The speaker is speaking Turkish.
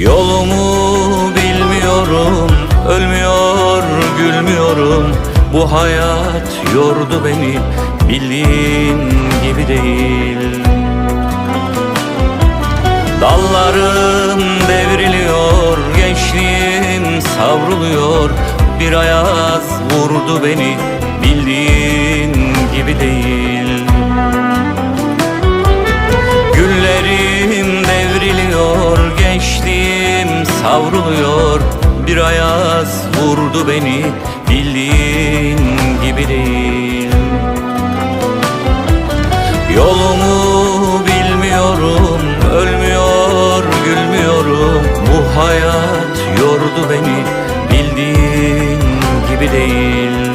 Yolumu bilmiyorum Ölmüyor gülmüyorum. Bu hayat yordu beni Bildiğin gibi değil. Dallarım devriliyor Gençliğim savruluyor. Bir ayaz vurdu beni Bildiğin kavruluyor. Bir ayaz vurdu beni bildiğin gibi değil. Yolumu bilmiyorum, ölmüyor, gülmüyorum. Bu hayat yordu beni bildiğin gibi değil.